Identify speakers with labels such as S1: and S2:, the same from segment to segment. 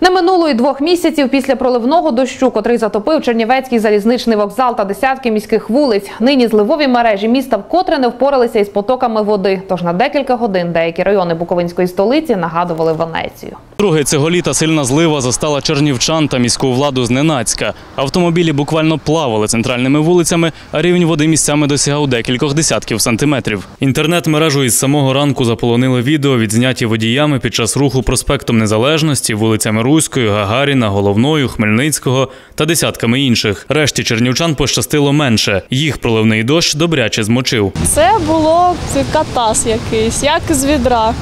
S1: Не минуло й двох місяців після проливного дощу, котрий затопив Чернівецький залізничний вокзал та десятки міських вулиць. Нині зливові мережі міста вкотре не впоралися із потоками води. Тож на декілька годин деякі райони Буковинської столиці нагадували Венецію.
S2: Друге цього літа сильна злива застала чернівчан та міську владу зненацька. Автомобілі буквально плавали центральними вулицями, а рівень води місцями досягав декількох десятків сантиметрів. Інтернет-мережу із самого ранку заполонили відео, відзняті водіями під час руху проспектом Незалежності, вулицями Руської, Гагаріна, Головною, Хмельницького та десятками інших. Решті чернівчан пощастило менше. Їх проливний дощ добряче змочив.
S3: Це було катас якийсь, як з відра.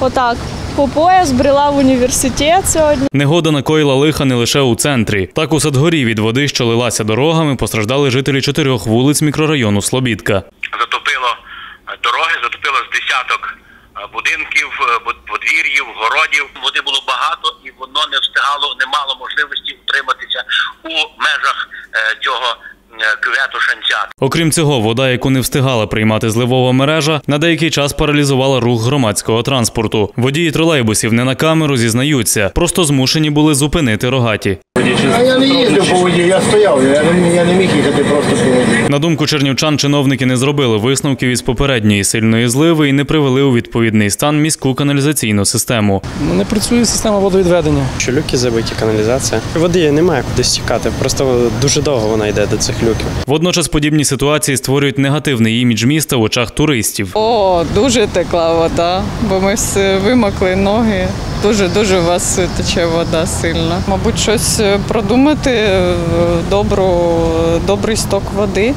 S3: Отак. По пояс брела в університет сьогодні.
S2: Негода накоїла лиха не лише у центрі. Так у Садгорі від води, що лилася дорогами, постраждали жителі чотирьох вулиць мікрорайону Слобідка.
S4: затопило е, дороги, затопило з десяток е, будинків, е, подвір'їв, городів. Води було воно не мало можливості утриматися у межах е, цього е, кювету.
S2: Окрім цього, вода, яку не встигала приймати зливова мережа, на деякий час паралізувала рух громадського транспорту. Водії тролейбусів не на камеру зізнаються, просто змушені були зупинити рогаті.
S5: А я не їздив по воді, я стояв, я не, я не міг їхати просто по воді.
S2: На думку чернівчан, чиновники не зробили висновків із попередньої сильної зливи і не привели у відповідний стан міську каналізаційну систему.
S6: Ну, Не працює система водовідведення.
S7: Що люки забиті, каналізація. Води немає куди стікати, просто дуже довго вона йде до цих люків.
S2: Водночас подібні ситуації створюють негативний імідж міста в очах туристів.
S8: О, дуже текла вода, бо ми всі вимокли ноги. Дуже дуже вас тече вода сильно. Мабуть, щось продумати е, добру, добрий сток води,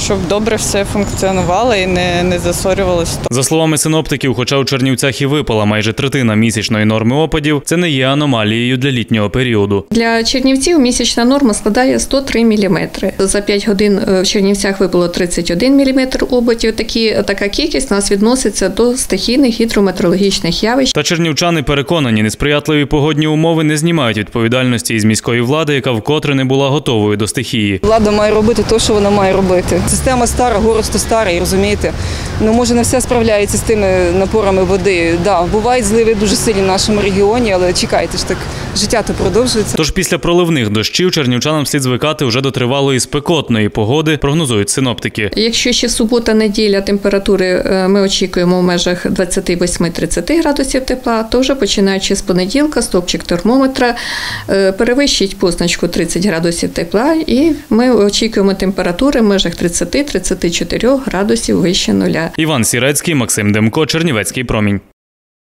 S8: щоб добре все функціонувало і не, не засорювалося.
S2: За словами синоптиків, хоча у Чернівцях і випала майже третина місячної норми опадів, це не є аномалією для літнього періоду.
S9: Для Чернівців місячна норма складає 103 мм. За 5 годин е, в Чернівцях випало 31 мм опадів. Такі, така кількість нас відноситься до стихійних гідрометеорологічних явищ.
S2: Та чернівчани переконані, несприятливі погодні умови не знімають відповідальності із міської влади, яка вкотре не була готовою до стихії.
S10: Влада має робити те, що вона має робити. Система стара, горосто старий, розумієте? Ну може не все справляється з тими напорами води. Да, бувають зливи дуже сильні в нашому регіоні, але чекайте ж так, життя то продовжується.
S2: Тож після проливних дощів чернівчанам слід звикати вже до тривалої спекотної погоди, прогнозують синоптики.
S9: Якщо ще субота, неділя температури е, ми очікуємо в межах 28-30 градусів тепла, то вже починаючи з понеділка, стопчик термометра е, перевищить позначку 30 градусів тепла, і ми очікуємо температури в межах 30-34 градусів вище нуля.
S2: Іван Сірецький, Максим Демко, Чернівецький промінь.